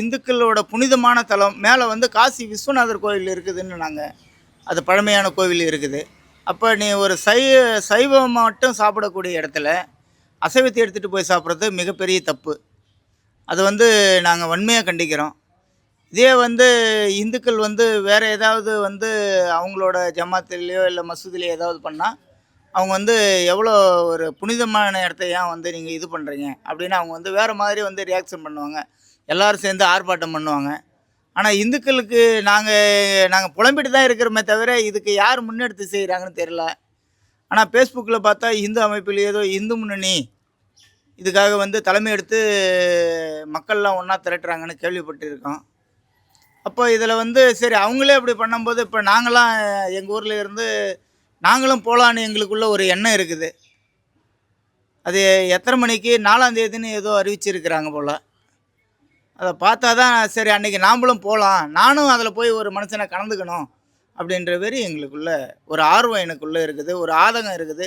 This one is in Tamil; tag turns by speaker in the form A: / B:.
A: இந்துக்களோட புனிதமான தலம் மேலே வந்து காசி விஸ்வநாதர் கோயில் இருக்குதுன்னு நாங்கள் அது பழமையான கோவில் இருக்குது. அப்போ நீ ஒரு சை சைவம் மட்டும் சாப்பிடக்கூடிய இடத்துல அசைவத்தை எடுத்துகிட்டு போய் சாப்பிட்றது மிகப்பெரிய தப்பு. அது வந்து நாங்கள் வன்மையாக கண்டிக்கிறோம். இதே வந்து இந்துக்கள் வந்து வேறு ஏதாவது வந்து அவங்களோட ஜமாத்திலேயோ இல்லை மசூதிலேயோ ஏதாவது பண்ணால் அவங்க வந்து எவ்வளோ ஒரு புனிதமான இடத்த ஏன் வந்து நீங்கள் இது பண்ணுறீங்க அப்படின்னு அவங்க வந்து வேறு மாதிரி வந்து ரியாக்ஷன் பண்ணுவாங்க. எல்லோரும் சேர்ந்து ஆர்ப்பாட்டம் பண்ணுவாங்க. ஆனால் இந்துக்களுக்கு நாங்கள் நாங்கள் புலம்பிட்டு தான் இருக்கிறோமே தவிர இதுக்கு யார் முன்னெடுத்து செய்கிறாங்கன்னு தெரில ஆனால் ஃபேஸ்புக்கில் பார்த்தா இந்து அமைப்பில் ஏதோ இந்து முன்னணி இதுக்காக வந்து தலைமை எடுத்து மக்கள்லாம் ஒன்றா திரட்டுறாங்கன்னு கேள்விப்பட்டிருக்கோம். அப்போ இதில் வந்து சரி அவங்களே அப்படி பண்ணும்போது இப்போ நாங்களாம் எங்கள் ஊரில் இருந்து நாங்களும் போகலான்னு எங்களுக்குள்ள ஒரு எண்ணம் இருக்குது. அது எத்தனை மணிக்கு? நாலாம் தேதின்னு ஏதோ அறிவிச்சிருக்கிறாங்க போல். அதை பார்த்தா தான் சரி அன்றைக்கி நாமளும் போகலாம் நானும் அதில் போய் ஒரு மனுஷனை கலந்துக்கணும் அப்படின்ற மாரி எங்களுக்குள்ள ஒரு ஆர்வம் எனக்குள்ளே இருக்குது ஒரு ஆதங்கம் இருக்குது.